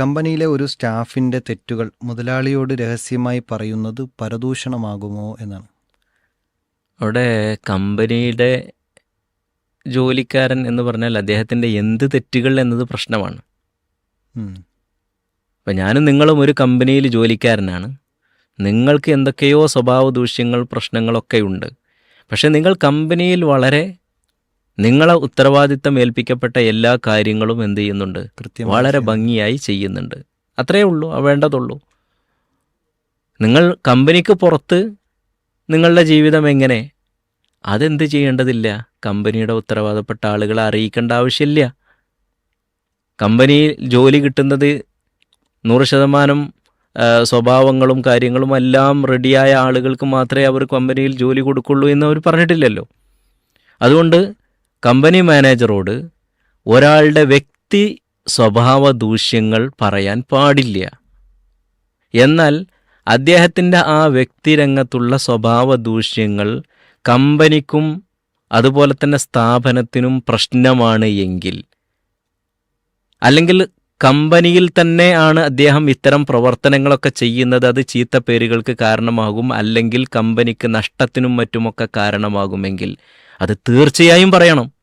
കമ്പനിയിലെ ഒരു സ്റ്റാഫിന്റെ തെറ്റുകൾ മുതലാളിയോട് രഹസ്യമായി പറയുന്നത് പരദൂഷണമാകുമോ എന്നാണ്. അവിടെ കമ്പനിയുടെ ജോലിക്കാരൻ എന്ന് പറഞ്ഞാൽ അദ്ദേഹത്തിന്റെ എന്ത് തെറ്റുകൾ എന്നത് പ്രശ്നമാണ്. അപ്പം ഞാനും നിങ്ങളും ഒരു കമ്പനിയിൽ ജോലിക്കാരനാണ്. നിങ്ങൾക്ക് എന്തൊക്കെയോ സ്വഭാവ ദൂഷ്യങ്ങൾ പ്രശ്നങ്ങളൊക്കെ ഉണ്ട്. പക്ഷേ നിങ്ങൾ കമ്പനിയിൽ വളരെ നിങ്ങളെ ഉത്തരവാദിത്തം ഏൽപ്പിക്കപ്പെട്ട എല്ലാ കാര്യങ്ങളും എന്ത് ചെയ്യുന്നുണ്ട്? വളരെ ഭംഗിയായി ചെയ്യുന്നുണ്ട്. അത്രയേ ഉള്ളൂ വേണ്ടതുള്ളൂ. നിങ്ങൾ കമ്പനിക്ക് പുറത്ത് നിങ്ങളുടെ ജീവിതം എങ്ങനെ? അതെന്ത് ചെയ്യേണ്ടതില്ല? കമ്പനിയുടെ ഉത്തരവാദപ്പെട്ട ആളുകളെ അറിയിക്കേണ്ട ആവശ്യമില്ല. കമ്പനിയിൽ ജോലി കിട്ടുന്നത് നൂറ് ശതമാനം സ്വഭാവങ്ങളും കാര്യങ്ങളും എല്ലാം റെഡിയായ ആളുകൾക്ക് മാത്രമേ അവർ കമ്പനിയിൽ ജോലി കൊടുക്കുള്ളൂ എന്ന് അവർ പറഞ്ഞിട്ടില്ലല്ലോ. അതുകൊണ്ട് കമ്പനി മാനേജറോട് ഒരാളുടെ വ്യക്തി സ്വഭാവ ദൂഷ്യങ്ങൾ പറയാൻ പാടില്ല. എന്നാൽ അദ്ദേഹത്തിന്റെ ആ വ്യക്തിരംഗത്തുള്ള സ്വഭാവ ദൂഷ്യങ്ങൾ കമ്പനിക്കും അതുപോലെ തന്നെ സ്ഥാപനത്തിനും പ്രശ്നമാണ് എങ്കിൽ. അല്ലെങ്കിൽ കമ്പനിയിൽ തന്നെ ആണ് അദ്ദേഹം ഇത്തരം പ്രവർത്തനങ്ങളൊക്കെ ചെയ്യുന്നത് അത് ചീത്ത പേരുകൾക്ക് കാരണമാകും അല്ലെങ്കിൽ കമ്പനിക്ക് നഷ്ടത്തിനും മറ്റുമൊക്കെ കാരണമാകുമെങ്കിൽ അത് തീർച്ചയായും പറയണം.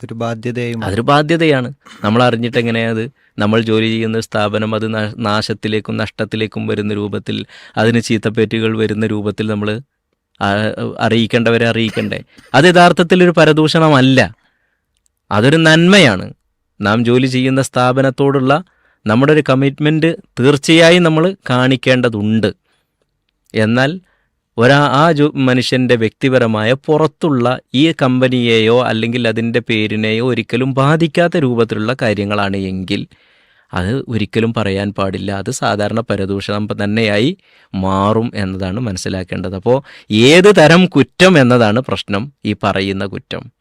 അതൊരു ബാധ്യതയും. അതൊരു ബാധ്യതയാണ്. നമ്മൾ അറിഞ്ഞിട്ട് എങ്ങനെയാണ് അത് നമ്മൾ ജോലി ചെയ്യുന്ന സ്ഥാപനം അത് നാശത്തിലേക്കും നഷ്ടത്തിലേക്കും വരുന്ന രൂപത്തിൽ അതിന് ചീത്തപ്പേറ്റുകൾ വരുന്ന രൂപത്തിൽ നമ്മൾ അറിയിക്കേണ്ടവരെ അറിയിക്കണ്ടേ? അത് യഥാർത്ഥത്തിൽ ഒരു പരദൂഷണമല്ല. അതൊരു നന്മയാണ്. നാം ജോലി ചെയ്യുന്ന സ്ഥാപനത്തോടുള്ള നമ്മുടെ ഒരു കമ്മിറ്റ്മെന്റ് തീർച്ചയായും നമ്മൾ കാണിക്കേണ്ടതുണ്ട്. എന്നാൽ ഒരാ ആ മനുഷ്യന്റെ വ്യക്തിപരമായ പുറത്തുള്ള ഈ കമ്പനിയെയോ അല്ലെങ്കിൽ അതിന്റെ പേരിനെയോ ഒരിക്കലും ബാധിക്കാത്ത രൂപത്തിലുള്ള കാര്യങ്ങളാണ് എങ്കിൽ അത് ഒരിക്കലും പറയാൻ പാടില്ല. അത് സാധാരണ പരദൂഷണം തന്നെയായി മാറും എന്നതാണ് മനസ്സിലാക്കേണ്ടത്. അപ്പോൾ ഏത് തരം കുറ്റം എന്നതാണ് പ്രശ്നം ഈ പറയുന്ന കുറ്റം.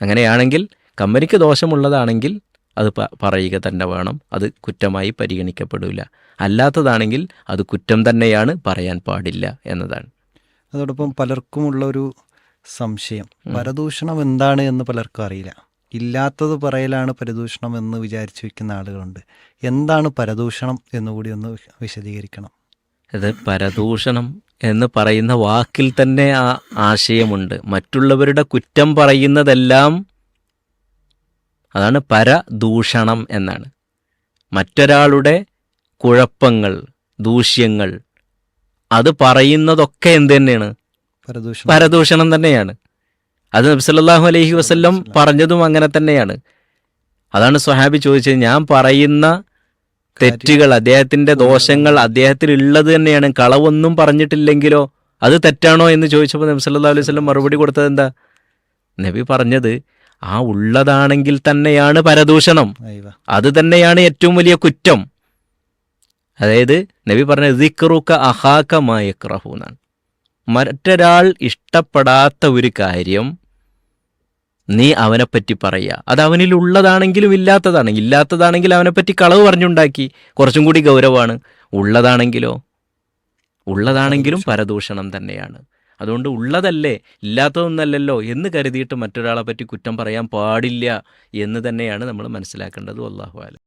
അങ്ങനെയാണെങ്കിൽ കമ്പനിക്ക് ദോഷമുള്ളതാണെങ്കിൽ അത് പ- പറയുക തന്നെ വേണം. അത് കുറ്റമായി പരിഗണിക്കപ്പെടില്ല അല്ലാത്തതാണെങ്കിൽ അത് കുറ്റം തന്നെയാണ് പറയാൻ പാടില്ല എന്നതാണ്. അതോടൊപ്പം പലർക്കുമുള്ള ഒരു സംശയം പരദൂഷണം എന്താണ് എന്ന് പലർക്കും അറിയില്ല. ഇല്ലാത്തത് പറയലാണ് പരദൂഷണം എന്ന് വിചാരിച്ചു വയ്ക്കുന്ന ആളുകളുണ്ട്. എന്താണ് പരദൂഷണം എന്നുകൂടി ഒന്ന് വിശദീകരിക്കണം. അത് പരദൂഷണം എന്ന് പറയുന്ന വാക്കിൽ തന്നെ ആ ആശയമുണ്ട്. മറ്റുള്ളവരുടെ കുറ്റം പറയുന്നതെല്ലാം അതാണ് പരദൂഷണം എന്നാണ്. മറ്റൊരാളുടെ കുഴപ്പങ്ങൾ ദൂഷ്യങ്ങൾ അത് പറയുന്നതൊക്കെ എന്ത് തന്നെയാണ്? പരദൂഷണം. തന്നെയാണ്. അത് നബി അലഹി വസ്ല്ലം പറഞ്ഞതും അങ്ങനെ തന്നെയാണ്. അതാണ് സ്വഹാബി ചോദിച്ചത് ഞാൻ പറയുന്ന തെറ്റുകൾ അദ്ദേഹത്തിന്റെ ദോഷങ്ങൾ അദ്ദേഹത്തിൽ ഉള്ളത് തന്നെയാണ്. കളവൊന്നും പറഞ്ഞിട്ടില്ലെങ്കിലോ അത് തെറ്റാണോ? എന്ന് ചോദിച്ചപ്പോൾ നബി അലൈഹി വസല്ലം മറുപടി കൊടുത്തത് എന്താ? നബി പറഞ്ഞത് ആ ഉള്ളതാണെങ്കിൽ തന്നെയാണ് പരദൂഷണം. അത് തന്നെയാണ് ഏറ്റവും വലിയ കുറ്റം. അതായത് നബി പറഞ്ഞ ദിക്റുക അഹാക്കമായ എന്നാണ്. മറ്റൊരാൾ ഇഷ്ടപ്പെടാത്ത ഒരു കാര്യം നീ അവനെപ്പറ്റി പറയുക അത് അവനിൽ ഉള്ളതാണെങ്കിലും ഇല്ലാത്തതാണ്. ഇല്ലാത്തതാണെങ്കിൽ അവനെപ്പറ്റി കളവ് പറഞ്ഞുണ്ടാക്കി. കുറച്ചും കൂടി ഗൗരവമാണ് ഉള്ളതാണെങ്കിലോ? ഉള്ളതാണെങ്കിലും പരദൂഷണം തന്നെയാണ്. അതുകൊണ്ട് ഉള്ളതല്ലേ ഇല്ലാത്തതൊന്നല്ലല്ലോ എന്ന് കരുതിയിട്ട് മറ്റൊരാളെ പറ്റി കുറ്റം പറയാൻ പാടില്ല എന്ന് തന്നെയാണ് നമ്മൾ മനസ്സിലാക്കേണ്ടത്. അള്ളാഹു ആലം